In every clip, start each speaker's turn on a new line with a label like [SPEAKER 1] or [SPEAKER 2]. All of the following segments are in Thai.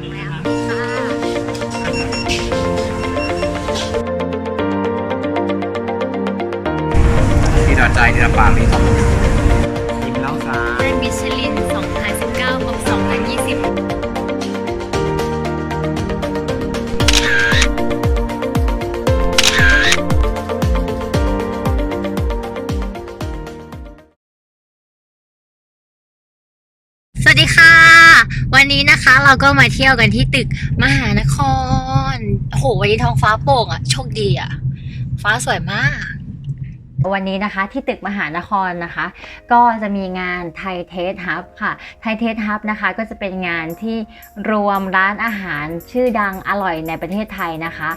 [SPEAKER 1] งแล้วค่ะ
[SPEAKER 2] ที่ดอดใจที่ลำปางมีสองกินเหล้าซา
[SPEAKER 1] ได้มิชลิน 2019กับ2020สวัสดีค่ะ วันนี้นะคะเราก็มาเที่ยวกันที่ตึกมหานครโอ้โหวันนี้ท้องฟ้าโปร่งอะโชคดีอะฟ้าสวยมาก
[SPEAKER 3] วันนี้นะคะที่ตึกมหานครนะคะ ก็จะมีงานไทยเทสฮับค่ะไทยเทสฮับนะคะก็จะเป็นงานที่รวมร้านอาหารชื่อดังอร่อยในประเทศไทยนะคะ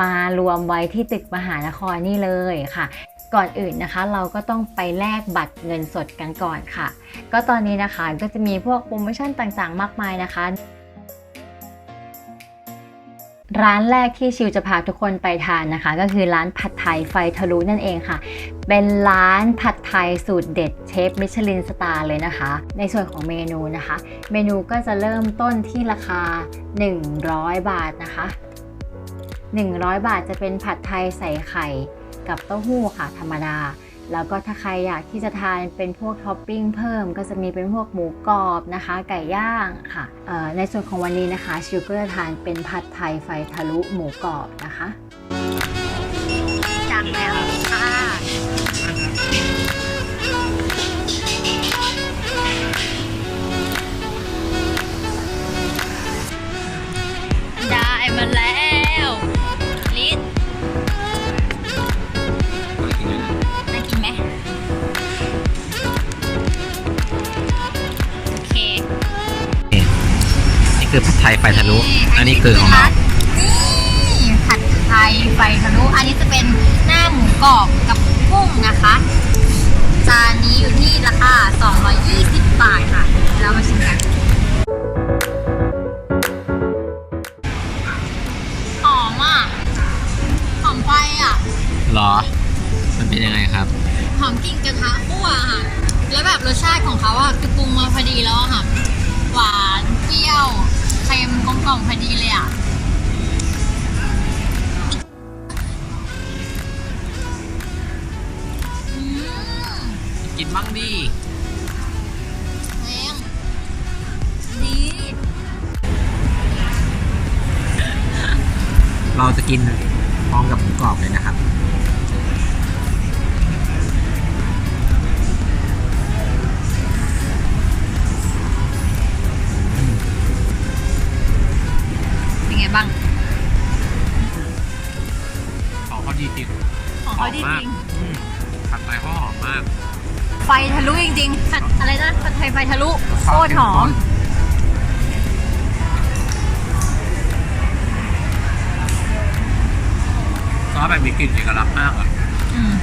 [SPEAKER 3] มารวมไว้ที่ตึกมหานครนี่เลยค่ะ ก่อนอื่นนะคะ เราก็ต้องไปแลกบัตรเงินสดกันก่อนค่ะ ก็ตอนนี้นะคะก็จะมีพวกโปรโมชั่นต่างๆ มากมายนะคะ ร้านแรกที่ชิวจะพาทุกคนไปทานนะคะ ก็คือร้านผัดไทยไฟทะลุนั่นเองค่ะ เป็นร้านผัดไทยสูตรเด็ดเชฟมิชลินสตาร์เลยนะคะ ในส่วนของเมนูนะคะ เมนูก็จะเริ่มต้นที่ราคา 100 บาทนะคะ 100 บาทจะเป็นผัดไทยใส่ไข่ กับเต้าหู้ค่ะธรรมดา แล้วก็ถ้าใครอยากที่จะทานเป็นพวกท็อปปิ้งเพิ่ม ก็จะมีเป็นพวกหมูกรอบนะคะ ไก่ย่างค่ะ ในส่วนของวันนี้นะคะชิวก็จะทานเป็นผัดไทยไฟทะลุหมูกรอบนะคะ
[SPEAKER 1] จังแล้ว
[SPEAKER 2] ฟทะลุ อันนี้คือของเรา
[SPEAKER 1] นี่ผัดไทยไฟทะลุ อันนี้จะเป็นหน้าหมูกรอบกับกุ้งนะคะ บ้า
[SPEAKER 2] ง
[SPEAKER 1] ดิแร
[SPEAKER 2] งดีเราจะกินพร้อมกับหมูกรอบเลยนะครับ
[SPEAKER 1] เป็นไงบ้าง
[SPEAKER 2] ของเขาดีจริง
[SPEAKER 1] ของเขาดีจริง
[SPEAKER 2] อืมผัดไทยเขาหอมมาก
[SPEAKER 1] ไฟทะลุจริงๆผัดอะไรนะผัดไทยไฟทะลุโคตรหอม
[SPEAKER 2] ซอสแบบมีกลิ่นเอกลักษณ์มากอะ
[SPEAKER 1] อืม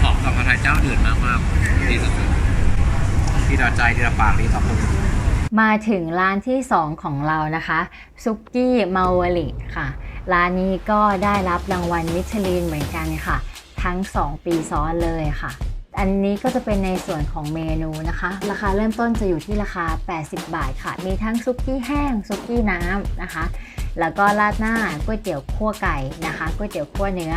[SPEAKER 2] หอมกับผัดไทยเจ้าอื่นมากมากๆดีสุดๆที่ดอดใจที่ลำปางมีสองคน
[SPEAKER 3] มาถึงร้านที่ 2 ของเรานะคะซุกี้มาวลิค่ะ ร้านนี้ก็ได้รับรางวัลมิชลินเหมือนกันค่ะ ทั้ง 2 ปีซ้อนเลยค่ะ อันนี้ก็จะเป็นในส่วนของเมนูนะคะ ราคาเริ่มต้นจะอยู่ที่ราคา 80 บาทค่ะ มีทั้งซุกี้แห้งซุกี้น้ำนะคะ แล้วก็ราดหน้าก๋วยเตี๋ยวคั่วไก่นะคะก๋วยเตี๋ยวคั่วเนื้อ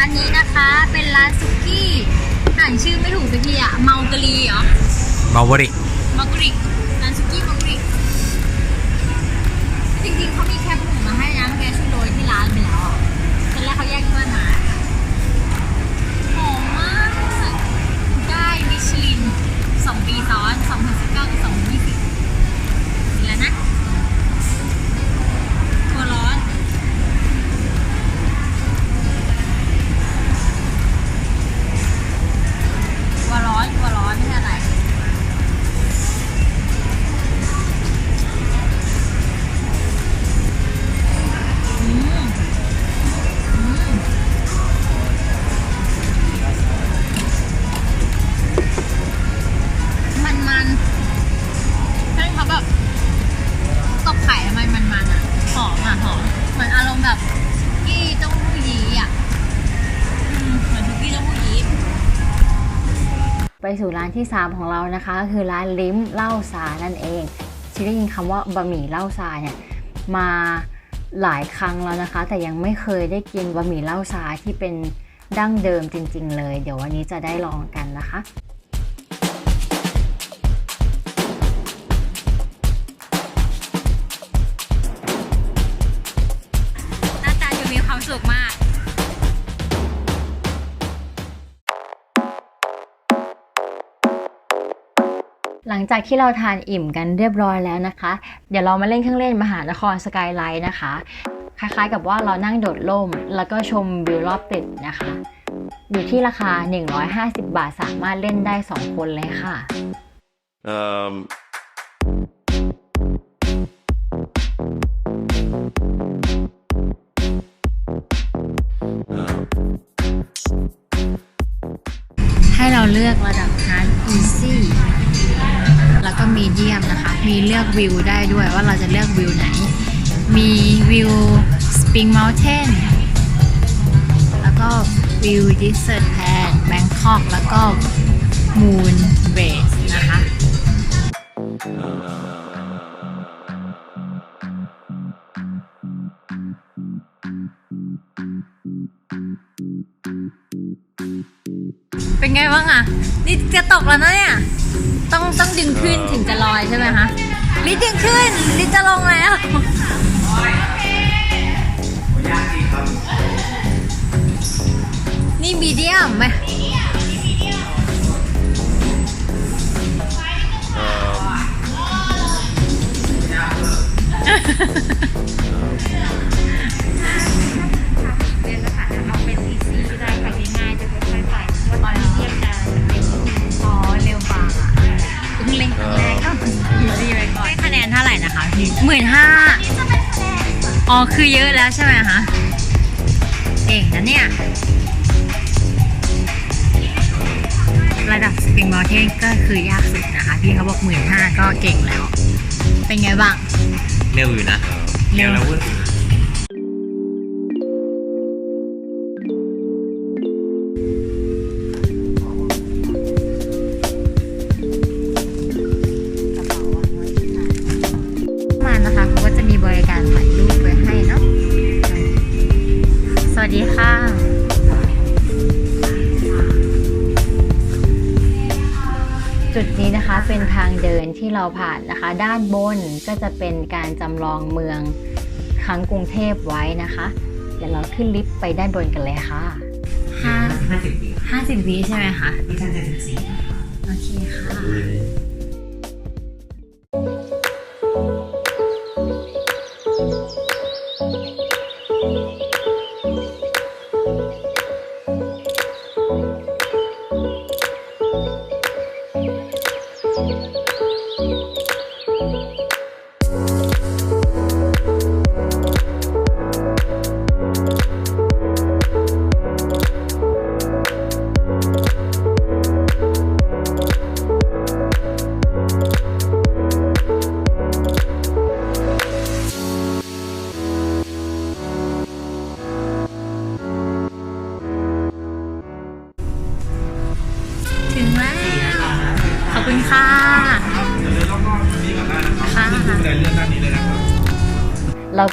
[SPEAKER 1] อันนี้นะคะเป็นร้านซุกี้อ่านชื่อไม่ถูกสักทีอะเมากะลีเหรอ เมาวริ สู่ร้า
[SPEAKER 3] นที่ 3 ของเรานะคะก็คือร้านลิ้มเหล้าซานั่นเองชิได้ยินคำว่าบะหมี่เหล้าซาเนี่ยมาหลายครั้งแล้วนะคะ แต่ยังไม่เคยได้กินบะหมี่เหล้าซาที่เป็นดั้งเดิมจริง ๆ เลย เดี๋ยววันนี้จะได้ลองกันนะคะ
[SPEAKER 1] ห
[SPEAKER 3] ลังจากที่เราทานอิ่มกันเรียบร้อยแล้วนะคะ เดี๋ยวเรามาเล่นเครื่องเล่นมหานครสกายไลท์นะคะ คล้ายๆกับว่าเรานั่งโดดร่ม แล้วก็ชมวิวรอบตึกนะคะ อยู่ที่ราคา 150 บาทสามารถเล่นได้ 2 คนเลยค่ะ
[SPEAKER 4] Um,
[SPEAKER 1] ให้เราเลือกระดับ hard easy มีเดียมนะคะ มีเลือกวิวได้ด้วยว่าเราจะเลือกวิวไหน มีวิวสปริงมอลเทนแล้วก็วิวดิสเซอร์แทนแบงคอกแล้วก็มูนเบสนะคะ เป็นไงบ้างอะนี่จะตกแล้วนะเนี่ย ต้องต้องดึงขึ้นถึงจะลอยใช่ไหมคะลิดดึงขึ้นลิดจะลงแล้วนี่มีเดียมไหม หร่นะคะพี่หมื่นห้าอ๋อ คือเยอะแล้วใช่ไหมคะเก่งนะเนี่ย ระดับ Spring Mountain ก็คือยากสุดนะคะ พี่เขาบอกหมื่นห้าก็เก่งแล้ว เป็นไงบ้าง
[SPEAKER 2] เร็วอยู่นะ
[SPEAKER 1] เร็
[SPEAKER 2] เร็
[SPEAKER 1] ว
[SPEAKER 2] วแล้วเว้ย
[SPEAKER 1] วัสดีค่ะ
[SPEAKER 3] จุดนี้นะคะเป็นทางเดินที่เราผ่านนะคะ ด้านบนก็จะเป็นการจำลองเมืองครั้งกรุงเทพไว้นะคะ เดี๋ยวเราขึ้นลิฟต์ไปด้านบนกันเลยค่ะ
[SPEAKER 1] ห้า
[SPEAKER 2] ห้าสิบปี
[SPEAKER 1] ห้าสิบวิใช่ไหมคะ
[SPEAKER 2] ที่ท่านเจ็ดสิบสี่
[SPEAKER 1] โอเคค่ะ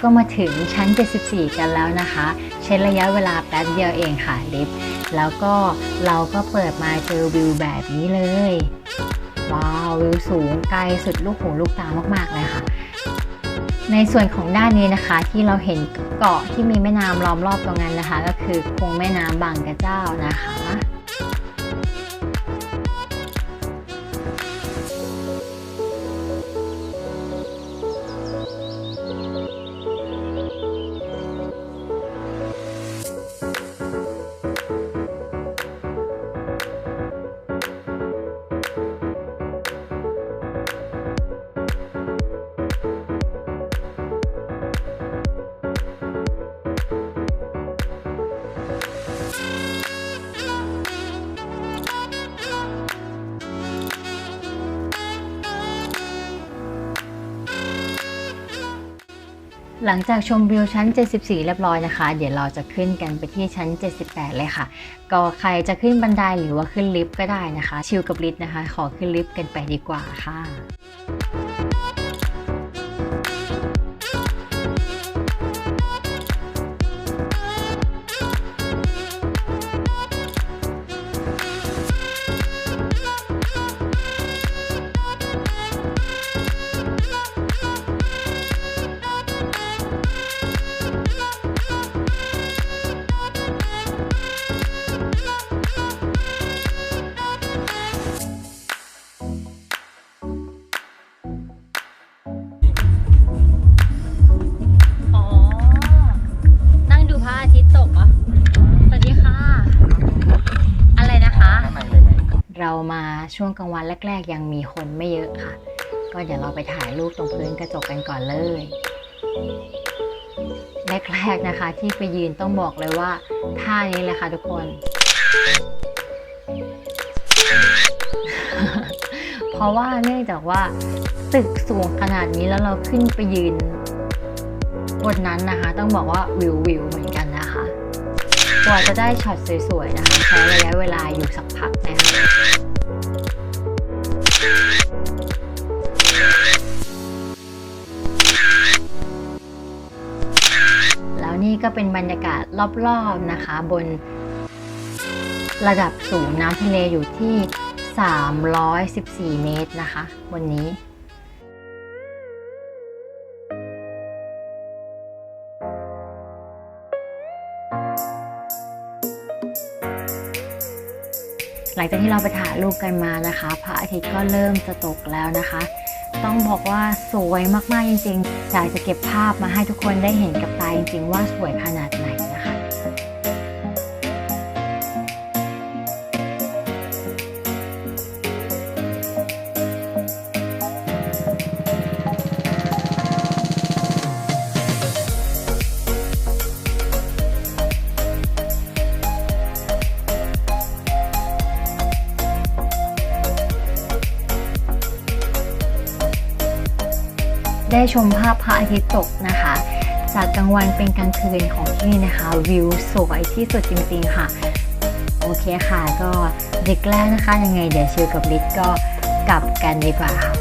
[SPEAKER 3] ก็มาถึงชั้น 74 กันแล้วนะคะ ใช้ระยะเวลาแป๊บเดียวเองค่ะลิฟต์แล้วก็เราก็เปิดมาเจอวิวแบบนี้เลย ว้าววิวสูงไกลสุดลูกหูลูกตามากๆเลยค่ะในส่วนของด้านนี้นะคะที่เราเห็นเกาะที่มีแม่น้ำล้อมรอบตรงนั้นนะคะ ก็คือคงแม่น้ำบางกระเจ้านะคะ หลังจากชมวิวชั้น 74 เรียบร้อยนะคะ เดี๋ยวเราจะขึ้นกันไปที่ชั้น 78 เลยค่ะ ก็ใครจะขึ้นบันไดหรือว่าขึ้นลิฟต์ก็ได้นะคะ ชิลกับลิฟต์นะคะ ขอขึ้นลิฟต์กันไปดีกว่าค่ะ เรามาช่วงกลางวันแรก ๆ ยังมีคนไม่เยอะค่ะ ก็เดี๋ยวเราไปถ่ายรูปตรงพื้นกระจกกันก่อนเลยแรกๆนะคะที่ไปยืนต้องบอกเลยว่าท่านี้เลยค่ะทุกคน เพราะว่าเนื่องจากว่าตึกสูงขนาดนี้แล้วเราขึ้นไปยืนบนนั้นนะคะ ต้องบอกว่าวิววิวเหมือนกันนะ กว่าจะได้ช็อตสวยๆนะคะใช้ระยะเวลาอยู่สักพักนะคะแล้วนี่ก็เป็นบรรยากาศรอบๆนะคะบนระดับสูงน้ำทะเลอยู่ที่ 314 เมตรนะคะบนนี้ หลังจากที่เราไปถ่ายรูปกันมานะคะพระอาทิตย์ก็เริ่มจะตกแล้วนะคะ ต้องบอกว่าสวยมากๆจริงๆอยากจะเก็บภาพมาให้ทุกคนได้เห็นกับตาจริงๆ ว่าสวยขนาด ได้ชมภาพพระอาทิตย์ตกนะคะ จากกลางวันเป็นกลางคืนของที่นี่นะคะ วิวสวยที่สุดจริงๆค่ะ โอเคค่ะ ก็เด็กแรกนะคะยังไงเดี๋ยวเชื่อกับลิฟก็กลับกันดีกว่าค่ะ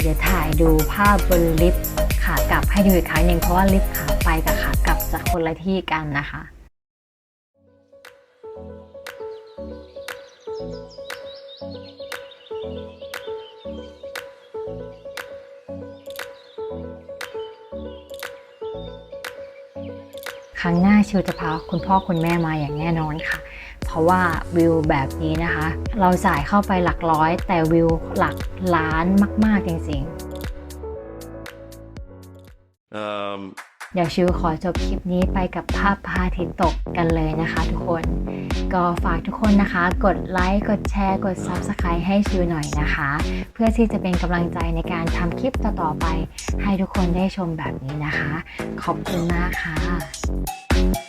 [SPEAKER 3] เดี๋ยวถ่ายดูภาพบนลิฟต์ขากลับให้ดูอีกครั้งหนึ่งเพราะว่าลิฟต์ขาไปกับขากลับจะคนละที่กันนะคะ ครั้งหน้าชิวจะพาคุณพ่อคุณแม่มาอย่างแน่นอนค่ะ เพราะว่าวิวแบบนี้นะคะ เราจ่ายเข้าไปหลักร้อย แต่วิวหลักล้านมาก ๆ จริง ๆ เดี๋ยวชิวขอจบคลิปนี้ไปกับภาพพระอาทิตย์ตกกันเลยนะคะทุกคน ก็ฝากทุกคนนะคะ กดไลค์กดแชร์กด Subscribe ให้ชิวหน่อยนะคะ เพื่อที่จะเป็นกำลังใจในการทำคลิปต่อๆไป ให้ทุกคนได้ชมแบบนี้นะคะ ขอบคุณมากค่ะ